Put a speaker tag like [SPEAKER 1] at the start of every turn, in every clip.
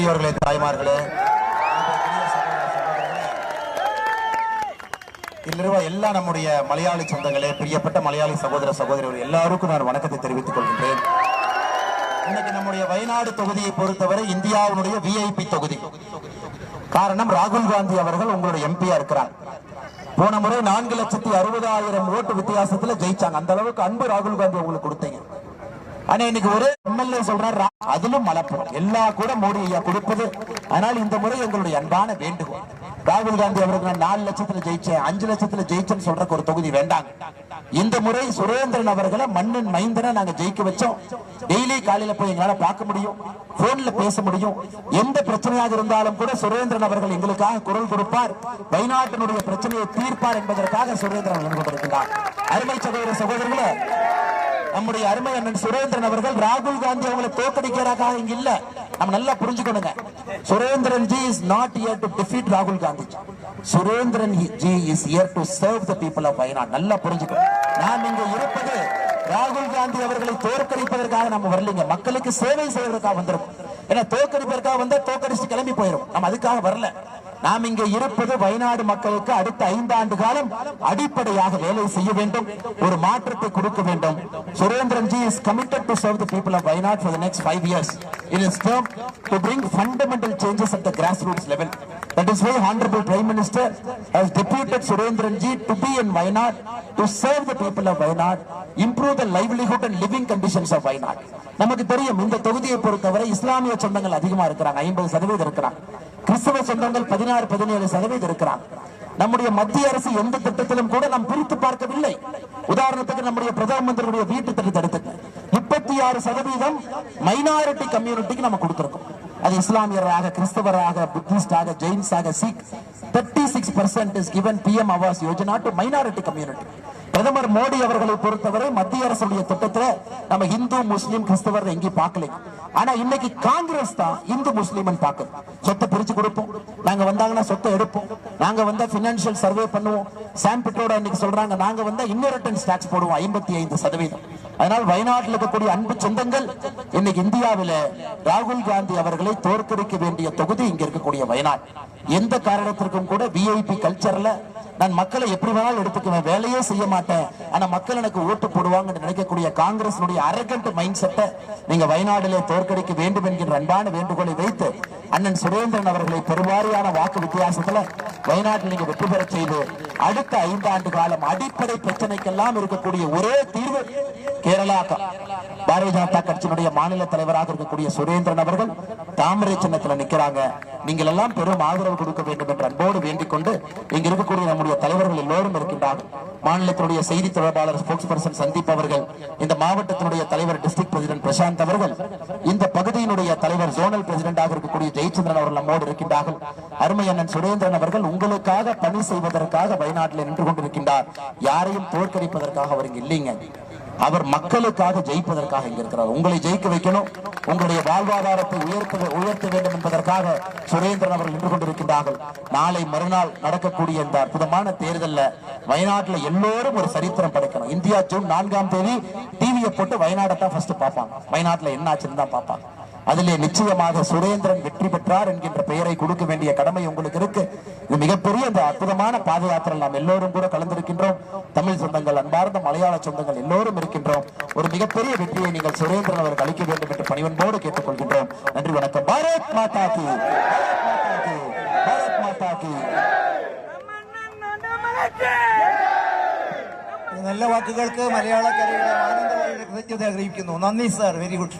[SPEAKER 1] பெரியவர்களே தாய்மார்களே. எல்லா நம்முடைய மலையாளி சொந்தங்களே பிரியப்பட்ட மலையாளி சகோதர சகோதரிகள் எல்லாருக்கும் நான் வணக்கத்தை தெரிவித்துக் கொள்கின்றேன். இன்னைக்கு நம்முடைய வயநாடு தொகுதியை பொறுத்தவரை இந்தியாவினுடைய விஐபி தொகுதி. காரணம் ராகுல் காந்தி அவர்கள் உங்களுடைய எம்பியா இருக்கிறார் போன முறை நான்கு லட்சத்தி அறுபதாயிரம் ஓட்டு வித்தியாசத்துல ஜெயிச்சாங்க. அந்த அளவுக்கு அன்பு ராகுல் காந்தி உங்களுக்கு கொடுத்தீங்க. ஆனா இன்னைக்கு ஒரு எம்எல்ஏ சொல்றாரு அதிலும் மலப்புறம் எல்லா கூட மோடி ஐயா கொடுப்பது. ஆனால் இந்த முறை எங்களுடைய அன்பான வேண்டுகோள். ராகுல் காந்தி அவருக்கு நான் நாலு லட்சத்துல ஜெயிச்சேன் அஞ்சு லட்சத்துல ஜெயிச்சேன்னு சொல்றக்கு ஒரு தொகுதி வேண்டாங்க இந்த முறை சுரேந்திரன் அவர்களை மண்ணின் மைந்தனை நாங்க ஜெயிக்க வச்சோம். டெய்லி காலையில போய் எங்களால பார்க்க முடியும் போன்ல பேச முடியும். எந்த பிரச்சனையாக இருந்தாலும் கூட சுரேந்திரன் அவர்கள் எங்களுக்காக குரல் கொடுப்பார். வைநாட்டினுடைய பிரச்சனையை தீர்ப்பார் என்பதற்காக சுரேந்திரன் அவர்கள் அருமை சகோதர சகோதரர்களே நம்முடைய அருமை அண்ணன் சுரேந்திரன் அவர்கள் ராகுல் காந்தி அவங்களை தோக்கடிக்கிறதுக்காக இங்க இல்ல. நம்ம நல்லா புரிஞ்சுக்கணுங்க. Surendran ji is not here to defeat ராகுல் Gandhi. Surendran ji is here to serve the people of Wayanad நல்லா புரிஞ்சுக்கணும். நாம் இங்க இருப்பது ராகுல் காந்தி அவர்களை தோற்கடிப்பதற்காக நம்ம வரலைங்க. மக்களுக்கு சேவை செய்வதற்காக வந்திருக்கோம். ஏன்னா தோற்கடிப்பதற்காக வந்தா தோற்கடிச்சு கிளம்பி போயிடும் நம்ம அதுக்காக வரல. நாம் இங்கே இருப்பது வயநாடு மக்களுக்கு அடுத்த ஐந்து ஆண்டு காலம் அடிப்படையாக வேலை செய்ய வேண்டும் ஒரு மாற்றத்தை கொடுக்க வேண்டும். Surendran ji is committed to serve the people of Wayanad for the next five years in his term to bring fundamental changes at the grass roots level That is why Honorable Prime minister has deputed Surendran ji to be in Wayanad to serve the people of Wayanad improve the livelihood and living conditions of Wayanad நமக்கு தெரியும் இந்த தொகுதியை பொறுத்தவரை இஸ்லாமிய சொந்தங்கள் அதிகமா இருக்கிறாங்க ஐம்பது சதவீதம் இருக்கிறாங்க. கிறிஸ்தவ சொந்தங்கள் பதினாறு பதினேழு சதவீதம் இருக்கிறாங்க. நம்முடைய மத்திய அரசு எந்த திட்டத்திலும் கூட நாம் பிரித்து பார்க்கவில்லை. உதாரணத்துக்கு நம்முடைய பிரதம மந்திரியுடைய வீட்டு திட்டத்தை எடுத்துக்க முப்பத்தி ஆறு சதவீதம் மைனாரிட்டி கம்யூனிட்டிக்கு நம்ம கொடுத்திருக்கோம். அது இஸ்லாமியராக கிறிஸ்தவராக புத்திஸ்டாக ஜெயின்ஸாக Sikh. Thirty six percent is given PM Awas Yojana to minority community பிரதமர் மோடி அவர்களை பொறுத்தவரை மத்திய அரசுடைய திட்டத்துல நம்ம இந்து முஸ்லீம் கிறிஸ்தவர் எங்கேயும் பார்க்கல. ஆனா இன்னைக்கு காங்கிரஸ் தான் இந்து முஸ்லீம் பாக்குது சொத்தை பிரிச்சு கொடுப்போம். நாங்க வந்தாங்கன்னா சொத்தை எடுப்போம். நாங்க வந்தா பினான்சியல் சர்வே பண்ணுவோம். சாம்பிட்டோட இன்னைக்கு சொல்றாங்க நாங்க வந்தா இன்னொருட்டன்ஸ் டாக்ஸ் போடுவோம் ஐம்பத்தி ஐந்து சதவீதம். அதனால் வயநாட்டில் இருக்கக்கூடிய அன்பு சொந்தங்கள் இன்னைக்கு இந்தியாவில ராகுல் காந்தி அவர்களை தோற்கடிக்க வேண்டிய தொகுதி இங்க இருக்கக்கூடிய வயநாடு. எந்த காரணத்திற்கும் கூட விஐபி கல்ச்சர்ல நான் மக்களை எப்படி வேணாலும் எடுத்துக்குவேன் வேலையே செய்ய மாட்டேன். ஆனா மக்கள் எனக்கு ஓட்டு போடுவாங்கன்னு நினைக்கக்கூடிய காங்கிரஸ் அரகண்ட் மைண்ட் செட்டை நீங்க வயநாடுல தோற்கடிக்க வேண்டும் என்கின்ற அன்பான வேண்டுகோளை வைத்து அண்ணன் சுரேந்திரன் அவர்களை பெருவாரியான வாக்கு வித்தியாசத்துல வயநாட்டில் நீங்க வெற்றி பெற செய்து அடுத்த ஐந்தாண்டு காலம் அடிப்படை பிரச்சனைக்கெல்லாம் இருக்கக்கூடிய ஒரே தீர்வு கேரளா பாரதிய ஜனதா கட்சியினுடைய மாநில தலைவராக இருக்கக்கூடிய சுரேந்திரன் அவர்கள் தாமரை சின்னத்துல நிக்கிறாங்க. நீங்கள் எல்லாம் பெரும் ஆதரவு கொடுக்க வேண்டும் என்று அன்போடு வேண்டிக் கொண்டு இங்க இருக்கக்கூடிய நம்முடைய தலைவர்கள் எல்லோரும் இருக்கின்றார்கள். மாநிலத்தினுடைய செய்தி தொடர்பாளர் ஸ்போக்ஸ் பர்சன் சந்தீப் அவர்கள் இந்த மாவட்டத்தினுடைய தலைவர் டிஸ்ட்ரிக்ட் பிரசிடென்ட் பிரசாந்த் அவர்கள் இந்த பகுதியினுடைய தலைவர் ஜோனல் பிரசிடென்டாக இருக்கக்கூடிய ஜெயச்சந்திரன் அவர்கள் நம்மோடு இருக்கின்றார்கள். அருமை அண்ணன் சுரேந்திரன் அவர்கள் உங்களுக்காக பணி செய்வதற்காக வயநாட்டில் நின்று கொண்டிருக்கின்றார். யாரையும் தோற்கடிப்பதற்காக அவர் இல்லைங்க. அவர் மக்களுக்காக ஜெயிப்பதற்காக இங்க இருக்கிறார். உங்களை ஜெயிக்க வைக்கணும். உங்களுடைய வாழ்வாதாரத்தை உயர்த்த உயர்த்த வேண்டும் என்பதற்காக சுரேந்திரன் அவர்கள் நின்று கொண்டிருக்கின்றார்கள். நாளை மறுநாள் நடக்கக்கூடிய இந்த அற்புதமான தேர்தலில் வயநாட்டில் எல்லோரும் ஒரு சரித்திரம் படைக்கணும். இந்தியா ஜூன் நான்காம் தேதி டிவியை போட்டு வயநாடை தான் ஃபர்ஸ்ட் பார்ப்பாங்க. வயநாட்டில் என்ன ஆச்சுன்னு தான் பார்ப்பாங்க. அதிலே நிச்சயமாக சுரேந்திரன் வெற்றி பெற்றார் என்கின்ற பெயரை கொடுக்க வேண்டிய கடமை உங்களுக்கு இருக்கு இது மிகப்பெரிய இந்த அற்புதமான பாத யாத்திரையில் நாம் எல்லோரும் கூட கலந்திருக்கின்றோம் தமிழ் சொந்தங்கள் அன்பார்ந்த மலையாள சொந்தங்கள் எல்லோரும் இருக்கின்றோம் ஒரு மிகப்பெரிய வெற்றியை நீங்கள் சுரேந்திரன் அவருக்கு அளிக்க வேண்டும் என்று பணிவன்போடு கேட்டுக்கொள்கின்றோம் நன்றி வணக்கம் பாரத் மாதா கி பாரத் மாதா கி
[SPEAKER 2] ഈ നല്ല വാക്കുകൾക്ക് മലയാളക്കരയുടെ ആനന്ദവായുടെ കൃതജ്ഞത അറിയിക്കുന്നു നന്ദി സാർ വെരി ഗുഡ്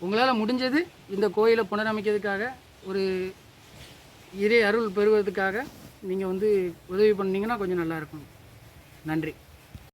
[SPEAKER 3] உங்களால் முடிஞ்சது இந்த கோயிலை புனரமைக்கிறதுக்காக ஒரு இறை அருள் பெறுவதற்காக நீங்கள் வந்து உதவி பண்ணிங்கன்னா கொஞ்சம் நல்லாயிருக்கும் நன்றி.